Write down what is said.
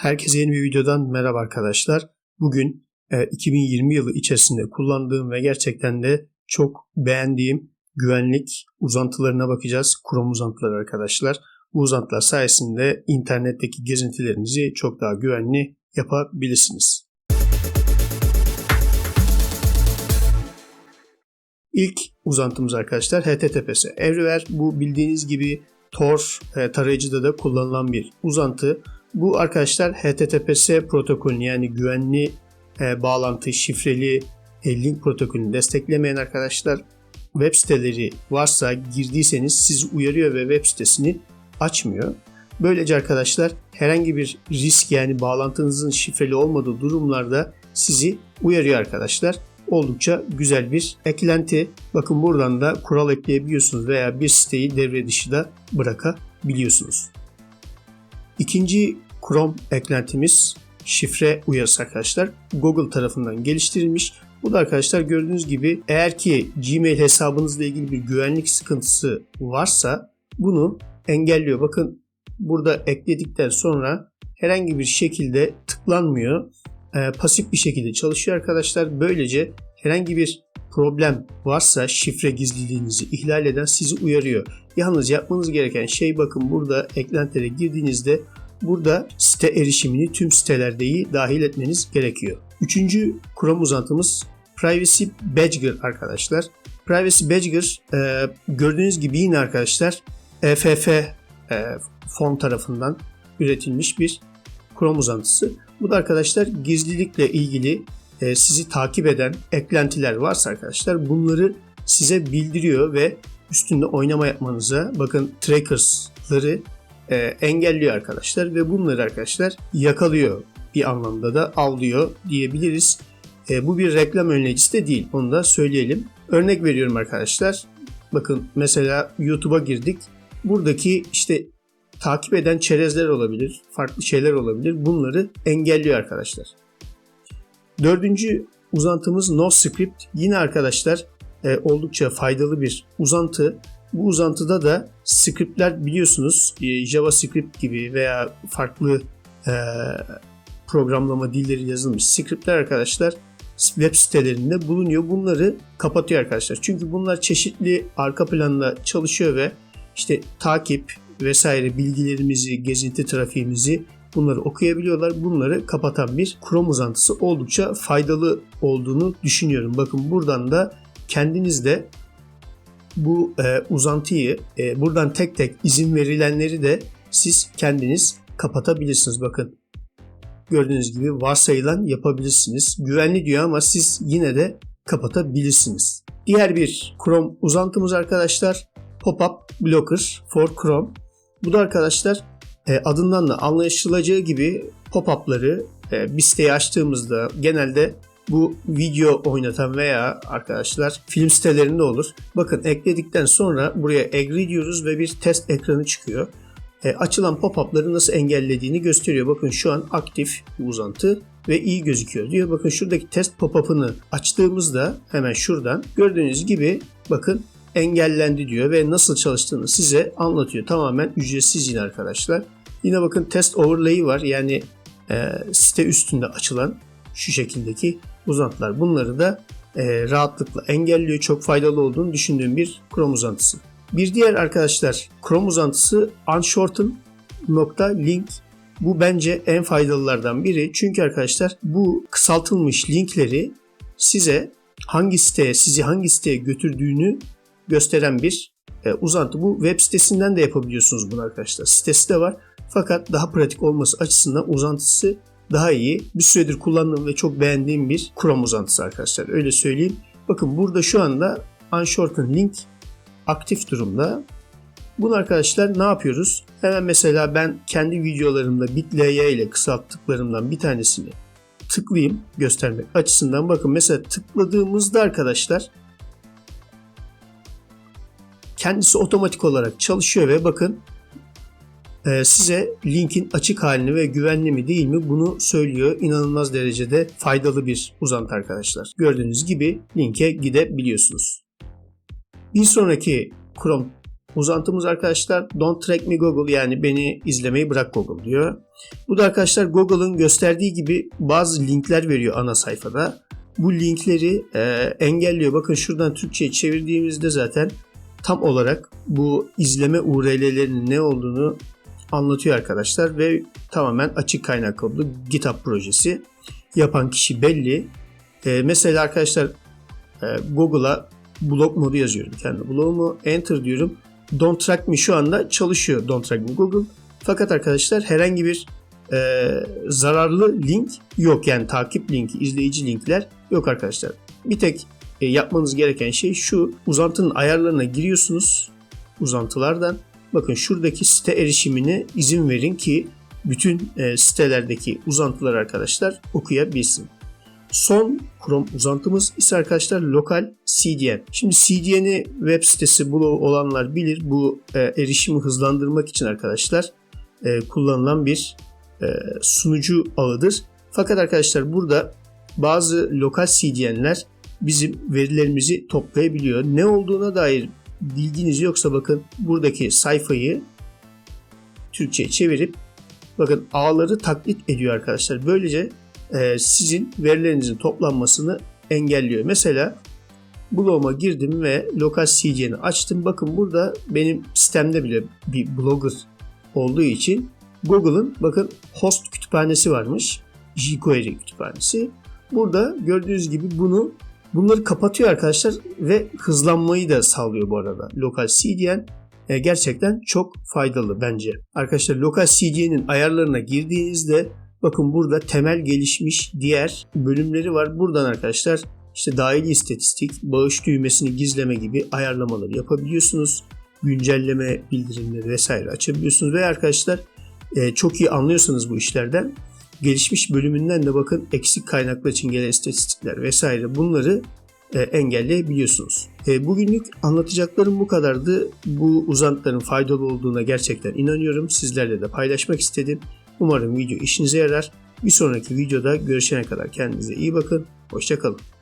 Herkese yeni bir videodan merhaba arkadaşlar. Bugün e, 2020 yılı içerisinde kullandığım ve gerçekten de çok beğendiğim güvenlik uzantılarına bakacağız. Chrome uzantıları arkadaşlar. Bu uzantılar sayesinde internetteki gezintilerinizi çok daha güvenli yapabilirsiniz. İlk uzantımız arkadaşlar HTTPS Everywhere. Bu bildiğiniz gibi Tor e, tarayıcıda da kullanılan bir uzantı. Bu arkadaşlar HTTPS protokolünü yani güvenli e, bağlantı, şifreli e, link protokolünü desteklemeyen arkadaşlar web siteleri varsa girdiyseniz sizi uyarıyor ve web sitesini açmıyor. Böylece arkadaşlar herhangi bir risk yani bağlantınızın şifreli olmadığı durumlarda sizi uyarıyor arkadaşlar. Oldukça güzel bir eklenti. Bakın buradan da kural ekleyebiliyorsunuz veya bir siteyi devre dışı da bırakabiliyorsunuz. İkinci Chrome eklentimiz şifre uyarısı arkadaşlar. Google tarafından geliştirilmiş. Bu da arkadaşlar gördüğünüz gibi eğer ki Gmail hesabınızla ilgili bir güvenlik sıkıntısı varsa bunu engelliyor. Bakın burada ekledikten sonra herhangi bir şekilde tıklanmıyor. E, pasif bir şekilde çalışıyor arkadaşlar. Böylece herhangi bir problem varsa şifre gizliliğinizi ihlal eden sizi uyarıyor. Yalnız yapmanız gereken şey bakın burada eklentilere girdiğinizde burada site erişimini tüm sitelerdeyi dahil etmeniz gerekiyor. Üçüncü Chrome uzantımız Privacy Badger arkadaşlar. Privacy Badger e, gördüğünüz gibi yine arkadaşlar EFF e, fon tarafından üretilmiş bir Chrome uzantısı. Bu da arkadaşlar gizlilikle ilgili e, sizi takip eden eklentiler varsa arkadaşlar bunları size bildiriyor ve üstünde oynama yapmanıza bakın trackers'ları e, engelliyor arkadaşlar ve bunları arkadaşlar yakalıyor bir anlamda da avlıyor diyebiliriz. E, bu bir reklam önleyicisi de değil onu da söyleyelim. Örnek veriyorum arkadaşlar. Bakın mesela YouTube'a girdik. Buradaki işte takip eden çerezler olabilir, farklı şeyler olabilir. Bunları engelliyor arkadaşlar. Dördüncü uzantımız NoScript. Yine arkadaşlar e, oldukça faydalı bir uzantı. Bu uzantıda da scriptler biliyorsunuz e, JavaScript gibi veya farklı e, programlama dilleri yazılmış scriptler arkadaşlar web sitelerinde bulunuyor. Bunları kapatıyor arkadaşlar. Çünkü bunlar çeşitli arka planda çalışıyor ve işte takip vesaire bilgilerimizi, gezinti trafiğimizi bunları okuyabiliyorlar. Bunları kapatan bir Chrome uzantısı oldukça faydalı olduğunu düşünüyorum. Bakın buradan da kendiniz de bu e, uzantıyı e, buradan tek tek izin verilenleri de siz kendiniz kapatabilirsiniz. Bakın gördüğünüz gibi varsayılan yapabilirsiniz. Güvenli diyor ama siz yine de kapatabilirsiniz. Diğer bir Chrome uzantımız arkadaşlar Pop-up Blocker for Chrome. Bu da arkadaşlar e, adından da anlaşılacağı gibi pop-up'ları e, bir siteyi açtığımızda genelde bu video oynatan veya arkadaşlar film sitelerinde olur. Bakın ekledikten sonra buraya agree diyoruz ve bir test ekranı çıkıyor. E, açılan pop-up'ları nasıl engellediğini gösteriyor. Bakın şu an aktif uzantı ve iyi gözüküyor diyor. Bakın şuradaki test pop-up'ını açtığımızda hemen şuradan gördüğünüz gibi bakın engellendi diyor ve nasıl çalıştığını size anlatıyor. Tamamen ücretsiz yine arkadaşlar. Yine bakın test overlay'i var. Yani e, site üstünde açılan şu şekildeki uzantılar. Bunları da e, rahatlıkla engelliyor. Çok faydalı olduğunu düşündüğüm bir Chrome uzantısı. Bir diğer arkadaşlar Chrome uzantısı unshorten.link bu bence en faydalılardan biri. Çünkü arkadaşlar bu kısaltılmış linkleri size hangi siteye, sizi hangi siteye götürdüğünü gösteren bir e, uzantı. Bu web sitesinden de yapabiliyorsunuz bunu arkadaşlar. Sitesi de var. Fakat daha pratik olması açısından uzantısı daha iyi. Bir süredir kullandığım ve çok beğendiğim bir Chrome uzantısı arkadaşlar. Öyle söyleyeyim. Bakın burada şu anda Unshorten Link aktif durumda. Bunu arkadaşlar ne yapıyoruz? Hemen mesela ben kendi videolarımda bitly ile kısalttıklarımdan bir tanesini tıklayayım göstermek açısından. Bakın mesela tıkladığımızda arkadaşlar kendisi otomatik olarak çalışıyor ve bakın size linkin açık halini ve güvenli mi değil mi bunu söylüyor. İnanılmaz derecede faydalı bir uzantı arkadaşlar. Gördüğünüz gibi linke gidebiliyorsunuz. Bir sonraki Chrome Uzantımız arkadaşlar Don't Track Me Google yani beni izlemeyi bırak Google diyor. Bu da arkadaşlar Google'ın gösterdiği gibi bazı linkler veriyor ana sayfada. Bu linkleri e, engelliyor. Bakın şuradan Türkçe'ye çevirdiğimizde zaten tam olarak bu izleme URL'lerinin ne olduğunu anlatıyor arkadaşlar ve tamamen açık kaynak kodlu GitHub projesi yapan kişi belli. E, mesela arkadaşlar e, Google'a blog modu yazıyorum kendi blogumu. Enter diyorum. Don't Track Me şu anda çalışıyor Don't Track Me Google. Fakat arkadaşlar herhangi bir e, zararlı link yok. Yani takip linki, izleyici linkler yok arkadaşlar. Bir tek e, yapmanız gereken şey şu. Uzantının ayarlarına giriyorsunuz. Uzantılardan. Bakın şuradaki site erişimine izin verin ki bütün e, sitelerdeki uzantılar arkadaşlar okuyabilsin. Son Chrome uzantımız ise arkadaşlar lokal CDN. Şimdi CDN'i web sitesi bu olanlar bilir. Bu e, erişimi hızlandırmak için arkadaşlar e, kullanılan bir e, sunucu ağıdır. Fakat arkadaşlar burada bazı lokal CDN'ler bizim verilerimizi toplayabiliyor. Ne olduğuna dair bilginiz yoksa bakın buradaki sayfayı Türkçe'ye çevirip bakın ağları taklit ediyor arkadaşlar. Böylece e, sizin verilerinizin toplanmasını engelliyor. Mesela bloguma girdim ve lokal CDN'i açtım. Bakın burada benim sistemde bile bir blogger olduğu için Google'ın bakın host kütüphanesi varmış. jQuery kütüphanesi. Burada gördüğünüz gibi bunu bunları kapatıyor arkadaşlar ve hızlanmayı da sağlıyor bu arada. Lokal CDN e, gerçekten çok faydalı bence. Arkadaşlar lokal CDN'in ayarlarına girdiğinizde bakın burada temel gelişmiş diğer bölümleri var. Buradan arkadaşlar işte dahili istatistik, bağış düğmesini gizleme gibi ayarlamaları yapabiliyorsunuz. Güncelleme bildirimleri vesaire açabiliyorsunuz ve arkadaşlar e, çok iyi anlıyorsanız bu işlerden gelişmiş bölümünden de bakın eksik kaynaklar için gelen istatistikler vesaire bunları e, engelleyebiliyorsunuz. E, bugünlük anlatacaklarım bu kadardı. Bu uzantıların faydalı olduğuna gerçekten inanıyorum. Sizlerle de paylaşmak istedim. Umarım video işinize yarar. Bir sonraki videoda görüşene kadar kendinize iyi bakın. Hoşçakalın.